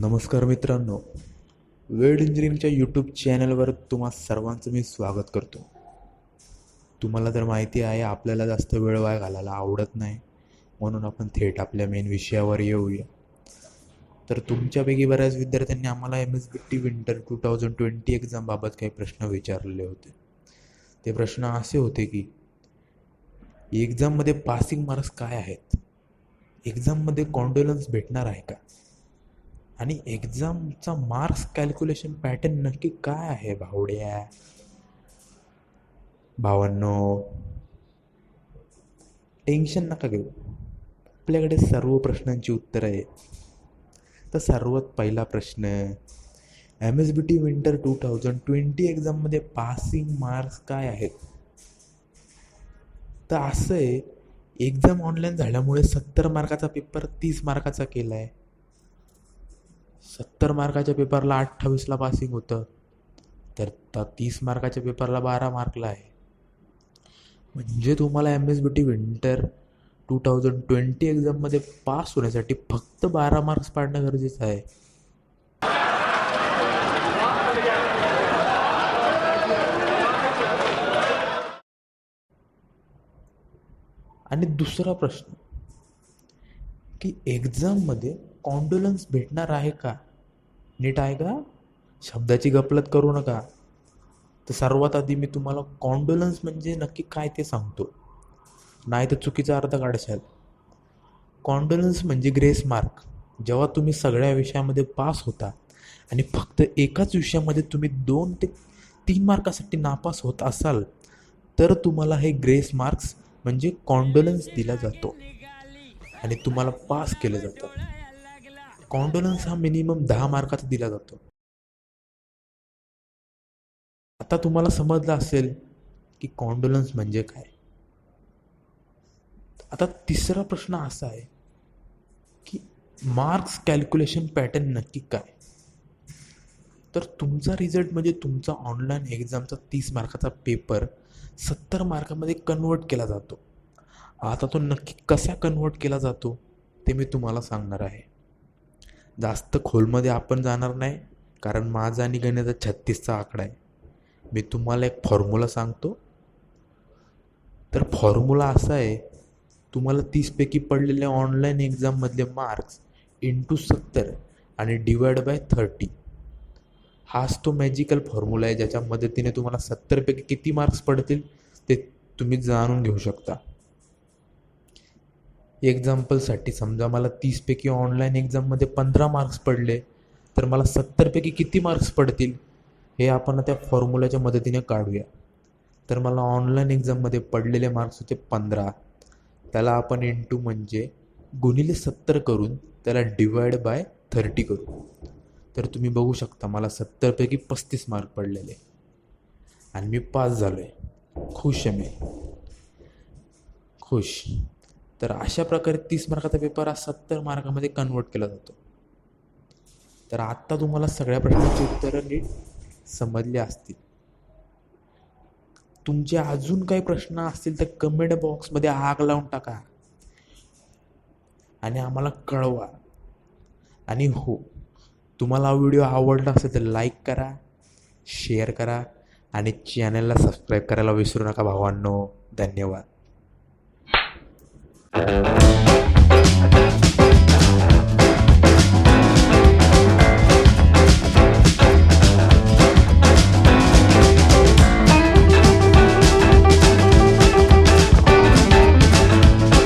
नमस्कार मित्रांनो वेड इंजिनिअरिंगच्या यूट्यूब चॅनलवर तुम्हा सर्वांचं मी स्वागत करतो. तुम्हाला तर माहिती आहे आपल्याला जास्त वेळ वाया घालायला आवडत नाही म्हणून आपण थेट आपल्या मेन विषयावर येऊया. तर तुमच्यापैकी बऱ्याच विद्यार्थ्यांनी आम्हाला M S B T winter two thousand twenty एक्झामबाबत काही प्रश्न विचारले होते. ते प्रश्न असे होते की एक्झाममध्ये पासिंग मार्क्स काय आहेत? एक्झाममध्ये कॉन्डोलन्स भेटणार आहे का? आणि एक्झामचा मार्क्स कॅल्क्युलेशन पॅटर्न नक्की काय आहे भावड्या? भावांनो टेन्शन नका घेऊ. आपल्याकडे सर्व प्रश्नांची उत्तरं आहेत. तर सर्वात पहिला प्रश्न M S B T winter two thousand twenty एक्झाममध्ये पासिंग मार्क्स काय आहेत? तर असं आहे एक्झाम ऑनलाईन झाल्यामुळे सत्तर मार्काचा पेपर तीस मार्काचा केला आहे सत्तर मार्काच्या पेपरला अठ्ठावीसला पासिंग होतं. तर त्या तीस मार्काच्या पेपरला बारा मार्कला आहे. म्हणजे तुम्हाला M S B T winter two thousand twenty एक्झाममध्ये पास होण्यासाठी फक्त बारा मार्क्स पाडणं गरजेचं आहे. आणि दुसरा प्रश्न. की एक्झाममध्ये कॉन्डोलन्स भेटणार आहे का? नीट आहे का? शब्दाची गपलत करू नका. तर सर्वात आधी मी तुम्हाला कॉन्डोलन्स म्हणजे नक्की काय ते सांगतो. नाही तर चुकीचा अर्थ काढशाल. कॉन्डोलन्स म्हणजे ग्रेस मार्क जेव्हा तुम्ही सगळ्या विषयामध्ये पास होता आणि फक्त एकाच विषयामध्ये तुम्ही दोन ते तीन मार्कासाठी नापास होत असाल तर तुम्हाला हे ग्रेस मार्क्स म्हणजे कॉन्डोलन्स दिला जातो. आणि तुम्हाला पास केलं जातं. कॉन्डोलन्स हा मिनिमम दहा मार्काचा दिला जातो. आता तुम्हाला समजलं असेल की कॉन्डोलन्स म्हणजे काय. आता तिसरा प्रश्न असा आहे की मार्क्स कॅल्क्युलेशन पॅटर्न नक्की काय? तर तुमचा रिझल्ट म्हणजे तुमचा ऑनलाईन एक्झामचा तीस मार्काचा पेपर सत्तर मार्कामध्ये कन्वर्ट केला जातो. आता तो नक्की कसा कन्वर्ट केला जातो ते मी तुम्हाला सांगणार आहे. जास्त खोलमध्ये आपण जाणार नाही कारण माझा आणि गणिताचा छत्तीसचा आकडा आहे. मी तुम्हाला एक फॉर्म्युला सांगतो. तर फॉर्म्युला असा आहे तुम्हाला तीसपैकी पडलेल्या ऑनलाईन एक्झाममधले मार्क्स इंटू सत्तर आणि डिवाइड बाय थर्टी हाच तो मॅजिकल फॉर्म्युला आहे ज्याच्या मदतीने तुम्हाला सत्तरपैकी किती मार्क्स पडतील ते तुम्ही जाणून घेऊ शकता. एक्झाम्पलसाठी समजा मला तीसपैकी ऑनलाईन एक्झाममध्ये पंधरा मार्क्स पडले तर मला सत्तरपैकी किती मार्क्स पडतील? हे आपण त्या फॉर्म्युलाच्या मदतीने काढूया. तर मला ऑनलाईन एक्झाममध्ये पडलेले मार्क्स होते पंधरा. त्याला आपण इंटू म्हणजे गुणिले सत्तर करून त्याला डिवाइड बाय थर्टी करू. तर तुम्ही बघू शकता मला सत्तरपैकी पस्तीस मार्क पडलेले. आणि मी पास झालो आहे खुश आहे मी. खुश. तर अशा प्रकारे तीस मार्काचा पेपर हा सत्तर मार्कामध्ये कन्वर्ट केला जातो. तर आत्ता तुम्हाला सगळ्या प्रश्नांची उत्तरं नीट समजली असतील. तुमचे अजून काही प्रश्न असतील तर कमेंट बॉक्समध्ये आग लावून टाका. आणि आम्हाला कळवा. आणि हो तुम्हाला हा व्हिडिओ आवडला असेल तर लाईक करा शेअर करा आणि चॅनलला सबस्क्राईब करायला विसरू नका भावांनो. धन्यवाद. Uh-huh.